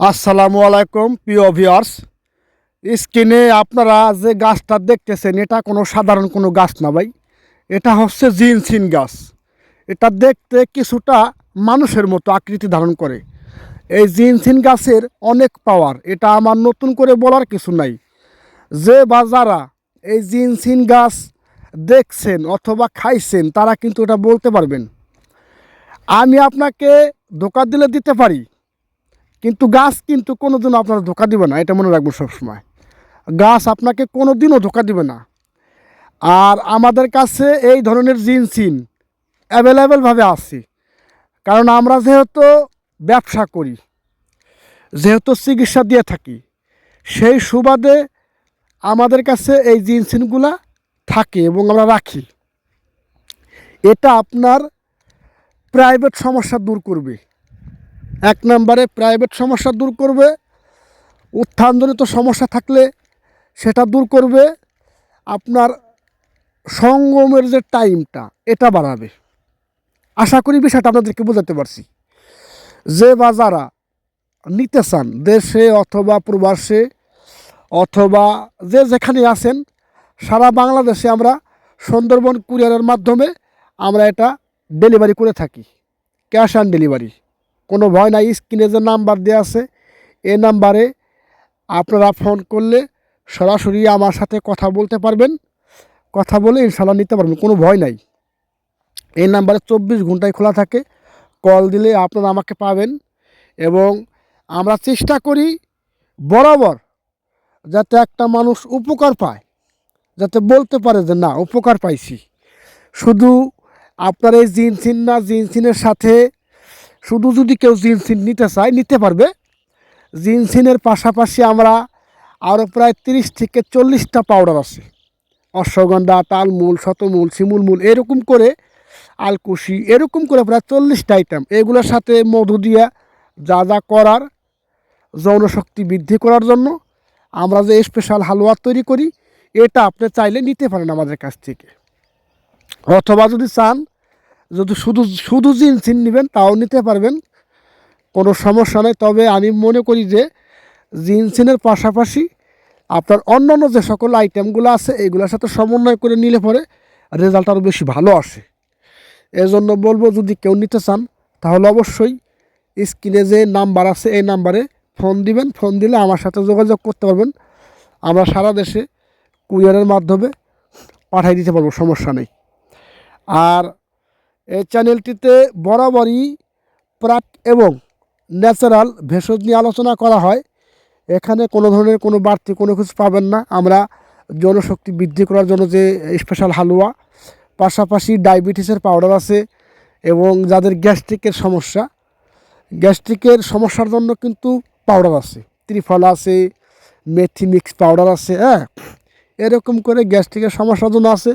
আসসালামু আলাইকুম, প্রিয় ভিউয়ার্স স্ক্রিনে আপনারা যে গাছটা দেখতেছেন, এটা কোনো সাধারণ কোনো গাছ না ভাই। এটা হচ্ছে জিনসিন গাছ। এটা দেখতে কিছুটা মানুষের মতো আকৃতি ধারণ করে। এই জিনসিন গাছের অনেক পাওয়ার এটা আমার নতুন করে বলার কিছু নাই। যে বা যারা এই জিনসিন গাছ দেখছেন অথবা খাইছেন, তারা কিন্তু এটা বলতে পারবেন। আমি আপনাকে ধোকা দিলে দিতে পারি কিন্তু গাছ কিন্তু কোনো দিনও আপনারা ধোকা দিবে না, এটা মনে রাখব সবসময়। গাছ আপনাকে কোনো দিনও ধোকা দিবে না। আর আমাদের কাছে এই ধরনের জিন জিনসিন অ্যাভেলেবেলভাবে আছে। কারণ আমরা যেহেতু ব্যবসা করি, যেহেতু চিকিৎসা দিয়ে থাকি, সেই সুবাদে আমাদের কাছে এই জিনসিনগুলা থাকে এবং আমরা রাখি। এটা আপনার প্রাইভেট সমস্যা দূর করবে। এক নম্বরে প্রাইভেট সমস্যা দূর করবে, উত্থানজনিত সমস্যা থাকলে সেটা দূর করবে, আপনার সঙ্গমের যে টাইমটা এটা বাড়াবে। আশা করি বিষয়টা আপনাদেরকে বোঝাতে পারছি। যে বা যারা নিতে চান, দেশে অথবা প্রবাসে অথবা যে যেখানে আছেন, সারা বাংলাদেশে আমরা সুন্দরবন কুরিয়ারের মাধ্যমে আমরা এটা ডেলিভারি করে থাকি। ক্যাশ অন ডেলিভারি কোনো ভয় নাই, স্ক্রিনে যে নাম্বার দেওয়া আছে, এই নাম্বারে আপনারা ফোন করলে সরাসরি আমার সাথে কথা বলতে পারবেন, কথা বলে ইনশাল্লাহ নিতে পারবেন, কোনো ভয় নাই। এই নাম্বারে চব্বিশ ঘন্টায় খোলা থাকে, কল দিলে আপনারা আমাকে পাবেন এবং আমরা চেষ্টা করি বরাবর যাতে একটা মানুষ উপকার পায়, যাতে বলতে পারে যে না, উপকার পাইছি। শুধু আপনার এই জিনসিন না, জিনসিনের সাথে শুধু যদি কেউ জিনসিন নিতে চায়, নিতে পারবে। জিনসিনের পাশাপাশি আমরা আরও প্রায় তিরিশ থেকে চল্লিশটা পাউডার আছে। অশ্বগন্ধা, তালমূল, শতমূল, শিমুলমূল, এরকম করে, আলকুশি, এরকম করে প্রায় চল্লিশটা আইটেম এগুলোর সাথে মধু দিয়া যা যা করার যৌনশক্তি বৃদ্ধি করার জন্য আমরা যে স্পেশাল হালুয়া তৈরি করি, এটা আপনি চাইলে নিতে পারেন আমাদের কাছ থেকে। অথবা যদি চান যদি শুধু শুধু জিনসিন নেবেন, তাও নিতে পারবেন। কোনো সমস্যা নেই। তবে আমি মনে করি যে জিনসিনের পাশাপাশি আপনার অন্যান্য যে সকল আইটেমগুলো আছে এইগুলোর সাথে সমন্বয় করে নিলে পরে রেজাল্ট আরও বেশি ভালো আসে। এজন্য বলব, যদি কেউ নিতে চান, তাহলে অবশ্যই স্ক্রিনে যে নাম্বার আছে, এই নাম্বারে ফোন দিবেন। ফোন দিলে আমার সাথে যোগাযোগ করতে পারবেন। আমরা সারা দেশে কুরিয়ারের মাধ্যমে পাঠিয়ে দিতে পারব, সমস্যা নেই। আর এই চ্যানেলটিতে বরাবরই প্রাক এবং ন্যাচারাল ভেষজ নিয়ে আলোচনা করা হয়। এখানে কোনো ধরনের কোনো বাড়তি কোনো কিছু পাবেন না। আমরা জনশক্তি বৃদ্ধি করার জন্য যে স্পেশাল হালুয়া, পাশাপাশি ডায়াবেটিসের পাউডার আছে এবং যাদের গ্যাস্ট্রিকের সমস্যা, গ্যাস্ট্রিকের সমস্যার জন্য কিন্তু পাউডার আছে। ত্রিফল আছে, মেথি মিক্স পাউডার আছে হ্যাঁ। এরকম করে গ্যাস্ট্রিকের সমস্যার জন্য আছে।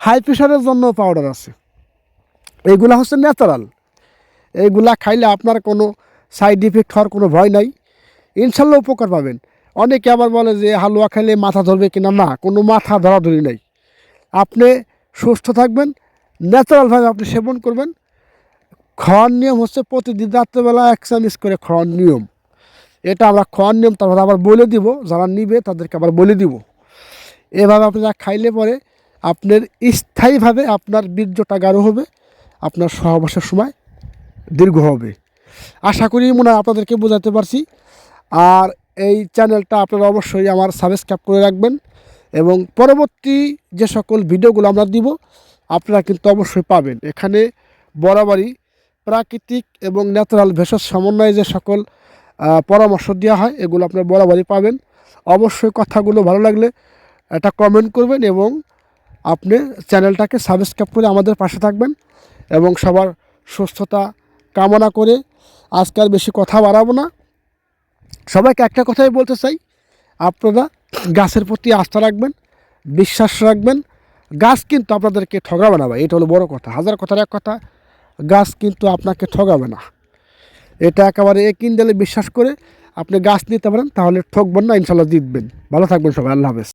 হাই প্রেশারের জন্য পাউডার আছে। এইগুলা হচ্ছে ন্যাচারাল এইগুলা খাইলে আপনার কোনো সাইড ইফেক্ট হওয়ার কোনো ভয় নাই। ইনশাল্লাহ উপকার পাবেন। অনেকে আবার বলে যে হালুয়া খাইলে মাথা ধরবে কিনা? না, কোনো মাথা ধরাধরি নাই। আপনি সুস্থ থাকবেন ন্যাচারালভাবে আপনি সেবন করবেন। খাওয়ার নিয়ম হচ্ছে প্রতিদিন রাত্রেবেলা এক চামিচ করে খাওয়ার নিয়ম। এটা আমরা খাওয়ার নিয়ম, তারপর আবার বলে দিব। যারা নিবে, তাদেরকে আবার বলে দিব। এভাবে আপনারা খাইলে পরে আপনার স্থায়ীভাবে আপনার বীর্যটা গাঢ় হবে। আপনার সহবাসের সময় দীর্ঘ হবে। আশা করি মনে হয় আপনাদেরকে বোঝাতে পারছি। আর এই চ্যানেলটা আপনারা অবশ্যই আমার সাবস্ক্রাইব করে রাখবেন এবং পরবর্তী যে সকল ভিডিওগুলো আমরা দিব, আপনারা কিন্তু অবশ্যই পাবেন। এখানে বরাবরই প্রাকৃতিক এবং ন্যাচারাল ভেষজ সমন্বয়ে যে সকল পরামর্শ দেওয়া হয়, এগুলো আপনারা বরাবরই পাবেন। অবশ্যই কথাগুলো ভালো লাগলে একটা কমেন্ট করবেন এবং আপনি চ্যানেলটাকে সাবস্ক্রাইব করে আমাদের পাশে থাকবেন। এবং সবার সুস্থতা কামনা করে আজকাল বেশি কথা বাড়াবো না। সবাইকে একটা কথাই বলতে চাই, আপনারা গাছের প্রতি আস্থা রাখবেন, বিশ্বাস রাখবেন। গাছ কিন্তু আপনাদেরকে ঠগাবে না ভাই, এটা হলো বড় কথা। হাজার কথার এক কথা, গাছ কিন্তু আপনাকে ঠগাবে না। এটা একেবারে এক ইন্ডালে বিশ্বাস করে আপনি গাছ নিতে পারেন, তাহলে ঠকবেন না ইনশাল্লাহ জিতবেন। ভালো থাকবেন সবাই, আল্লাহ হাফেজ।